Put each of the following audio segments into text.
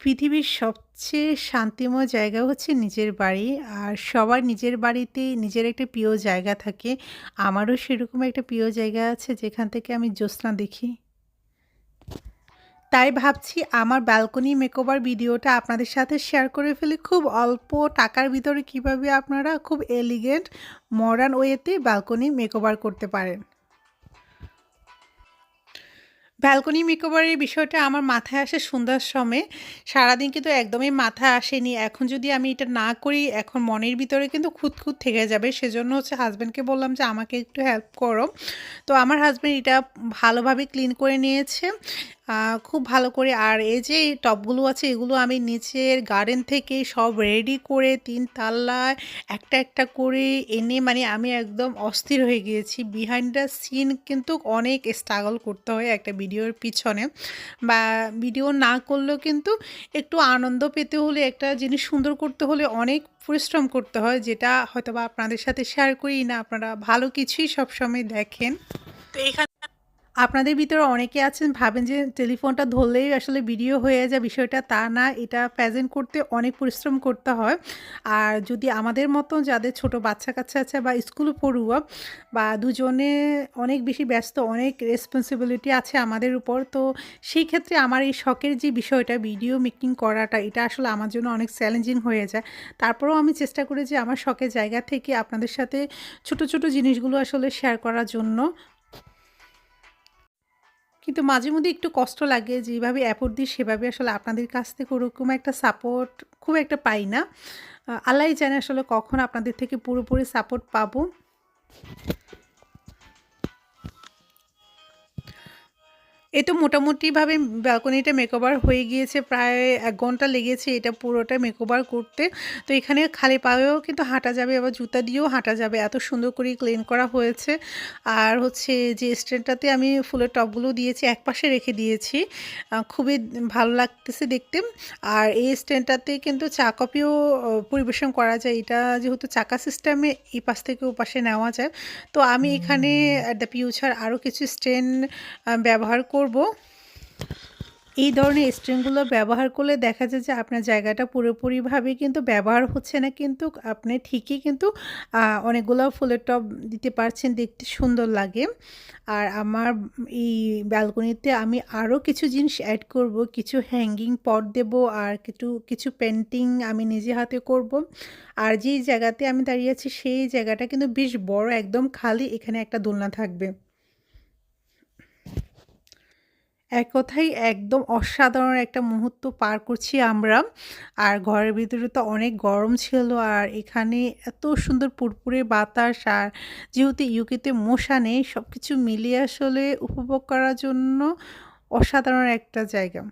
পৃথিবীর সবচেয়ে শান্তিময় জায়গা হচ্ছে নিজের বাড়ি। আর সবার নিজের বাড়িতে নিজের একটা প্রিয় জায়গা থাকে। আমারও সেরকম একটা প্রিয় জায়গা আছে যেখান থেকে আমি জ্যোৎস্না দেখি। তাই ভাবছি আমার ব্যালকনি মেকওভার ভিডিওটা আপনাদের সাথে শেয়ার করে ফেলি। খুব অল্প টাকার ভিতরে কীভাবে আপনারা খুব এলিগেন্ট মডার্ন ওয়েতে ব্যালকনি মেকওভার করতে পারেন। ব্যালকনি মেকওভারের বিষয়টা আমার মাথায় আসে সন্ধ্যার সময়। সারাদিন কিন্তু একদমই মাথায় আসেনি। এখন যদি আমি এটা না করি, এখন মনের ভিতরে কিন্তু খুঁতখুঁত থেকে যাবে। সেজন্য হচ্ছে হাজব্যান্ডকে বললাম যে, "আমাকে একটু হেল্প করো।" তো আমার হাজব্যান্ড এটা ভালোভাবে ক্লিন করে নিয়েছে। খুব ভালো করে আর এই যে টবগুলো আছে এগুলো আমি নিচের গার্ডেন থেকে সব রেডি করে তিন তাল্লায় একটা, একটা করে এনে মানে আমি একদম অস্থির হয়ে গিয়েছি। বিহাইন্ড দ্য সিন কিন্তু অনেক স্ট্রাগল করতে হয় একটা ভিডিওর পিছনে বা ভিডিও না করলেও কিন্তু একটু আনন্দ পেতে হলে একটা জিনিস সুন্দর করতে হলে অনেক পরিশ্রম করতে হয় যেটা হয়তোবা আপনাদের সাথে শেয়ার করি না। আপনারা ভালো কিছুই সবসময় দেখেন। তো এখানে আপনাদের ভিতরে অনেকে আছেন, ভাবেন যে টেলিফোনটা ধরলেই আসলে ভিডিও হয়ে যায়, বিষয়টা তা না। এটা প্রেজেন্ট করতে অনেক পরিশ্রম করতে হয়। আর যদি আমাদের মতো যাদের ছোট বাচ্চা কাচ্চা আছে বা স্কুল পড়ুয়া বা দুজনে অনেক বেশি ব্যস্ত, অনেক রেসপন্সিবিলিটি আছে আমাদের উপর, তো সেই ক্ষেত্রে আমার এই শখের যে বিষয়টা ভিডিও মেকিং করাটা, এটা আসলে আমার জন্য অনেক চ্যালেঞ্জিং হয়ে যায়। তারপরেও আমি চেষ্টা করি যে আমার শখের জায়গা থেকে আপনাদের সাথে ছোট ছোট জিনিসগুলো আসলে শেয়ার করার জন্য। কিন্তু মাঝে মধ্যে একটু কষ্ট লাগে যেভাবে অ্যাপোর্ট দিই সেভাবে আসলে আপনাদের কাছ থেকে ওরকম একটা সাপোর্ট খুব একটা পাই না। আল্লাহ জানে আসলে কখন আপনাদের থেকে পুরোপুরি সাপোর্ট পাবো। এই তো মোটামুটিভাবে ব্যালকনিটা মেকওভার হয়ে গিয়েছে, প্রায় এক ঘণ্টা লেগেছে এটা পুরোটা মেকওভার করতে। তো এখানে খালি পায়েও কিন্তু হাঁটা যাবে, আবার জুতা দিয়েও হাঁটা যাবে। এত সুন্দর করে ক্লিন করা হয়েছে। আর হচ্ছে যে স্ট্যান্ডটাতে আমি ফুলের টপগুলো দিয়েছি, এক পাশে রেখে দিয়েছি। খুবই ভালো লাগতেছে দেখতে। আর এই স্ট্যান্ডটাতে কিন্তু চা কফিও পরিবেশন করা যায়। এটা যেহেতু চাকা সিস্টেমে এই পাশ থেকে ও পাশে নেওয়া যায়। তো আমি এখানে দ্য ফিউচার আরও কিছু স্ট্যান্ড ব্যবহার করব। এই ধরনের স্ট্রিংগুলো ব্যবহার করলে দেখা যায় যে আপনার জায়গাটা পুরোপুরিভাবে কিন্তু ব্যবহার হচ্ছে না, কিন্তু আপনি ঠিকই কিন্তু অনেকগুলো ফুলের টব দিতে পারছেন, দেখতে সুন্দর লাগে। আর আমার এই ব্যালকনিতে আমি আরও কিছু জিনিস অ্যাড করব, কিছু হ্যাঙ্গিং পট দেব আর কিছু কিছু পেন্টিং আমি নিজে হাতে করব। আর যেই জায়গাতে আমি দাঁড়িয়ে আছি, সেই জায়গাটা কিন্তু বেশ বড়, একদম খালি, এখানে একটা দোলনা থাকবে। এক কথায় একদম অসাধারণ একটা মুহূর্ত পার করছি আমরা। আর ঘরের ভিতরে তো অনেক গরম ছিল আর এখানে এত সুন্দর পুরপুরে বাতাস আর যেহেতু ইউকেতে মশা নেই সব কিছু মিলিয়ে আসলে উপভোগ করার জন্য অসাধারণ একটা জায়গা।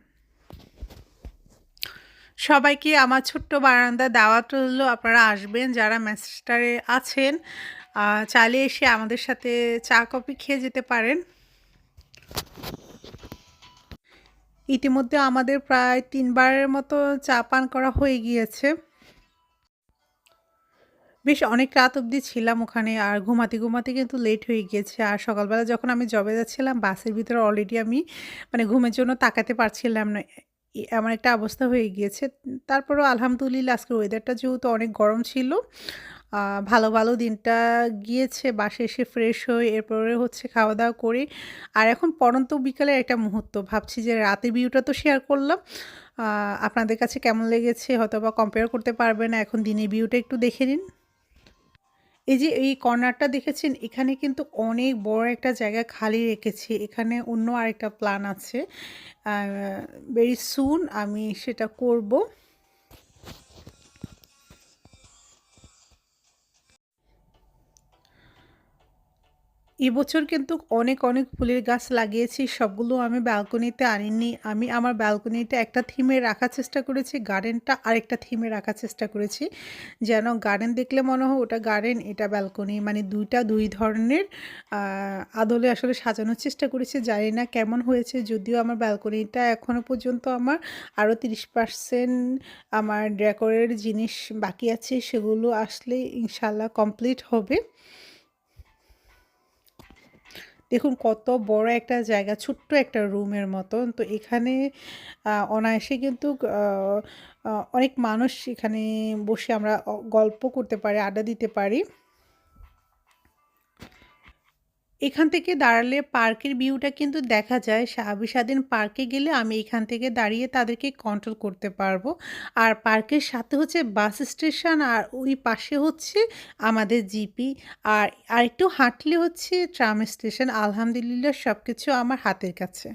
সবাইকে আমার ছোট্ট বারান্দা দাওয়াত রইল, আপনারা আসবেন যারা ম্যাস্টারে আছেন। চালিয়ে এসে আমাদের সাথে চা কফি খেয়ে যেতে পারেন। ইতিমধ্যে আমাদের প্রায় তিনবারের মতো চা পান করা হয়ে গিয়েছে। বেশ অনেক রাত অবধি ছিলাম ওখানে আর ঘুমাতে ঘুমাতে কিন্তু লেট হয়ে গিয়েছে। আর সকালবেলা যখন আমি জবে যাচ্ছিলাম, বাসের ভিতরে অলরেডি আমি মানে ঘুমের জন্য তাকাতে পারছিলাম না। এমন একটা অবস্থা হয়ে গিয়েছে। তারপরেও আলহামদুলিল্লাহ, আজকের ওয়েদারটা যেহেতু অনেক গরম ছিল ভালো ভালো দিনটা গিয়েছে বাসে এসে ফ্রেশ হয়ে এরপরে হচ্ছে খাওয়া দাওয়া করি। আর এখন পরন্ত বিকালের একটা মুহূর্ত, ভাবছি যে রাতের ভিউটা তো শেয়ার করলাম। আপনাদের কাছে কেমন লেগেছে? হয়তো বা কম্পেয়ার করতে পারবে না, এখন দিনের ভিউটা একটু দেখে নিন। এই যে এই কর্নারটা দেখেছেন, এখানে কিন্তু অনেক বড় একটা জায়গা খালি রেখেছি, এখানে অন্য আরেকটা প্ল্যান আছে। ভেরি সুন আমি সেটা করব। এবছর কিন্তু অনেক অনেক ফুলের গাছ লাগিয়েছি। সবগুলো আমি ব্যালকনিতে আনিনি। আমি আমার ব্যালকনিটা একটা থিমে রাখার চেষ্টা করেছি গার্ডেনটা আরেকটা থিমে রাখার চেষ্টা করেছি। যেন গার্ডেন দেখলে মনে হয় ওটা গার্ডেন এটা ব্যালকনি। মানে দুইটা, দুই ধরনের আদলে আসলে সাজানোর চেষ্টা করেছি। জানি না কেমন হয়েছে, যদিও আমার ব্যালকনিটা এখনও পর্যন্ত আমার আরও তিরিশ পার্সেন্ট আমার ডেকোরের জিনিস বাকি আছে। সেগুলো আসলে ইনশাল্লাহ কমপ্লিট হবে। দেখুন কত বড় একটা জায়গা, ছোট্ট একটা রুমের মতন। তো এখানে অনায়াসে কিন্তু অনেক মানুষ এখানে বসে আমরা গল্প করতে পারি, আড্ডা দিতে পারি। এখান থেকে দাঁড়ালে পার্কের ভিউটা কিন্তু দেখা যায়। সাহাবী পার্কে গেলে আমি এখান থেকে দাঁড়িয়ে তাদেরকে কন্ট্রোল করতে পারব। আর পার্কের সাথে হচ্ছে বাস স্টেশন আর ওই পাশে হচ্ছে আমাদের জিপি। আর আরেকটু হাঁটলে হচ্ছে ট্রাম স্টেশন। আলহামদুলিল্লাহ সব কিছু আমার হাতের কাছে।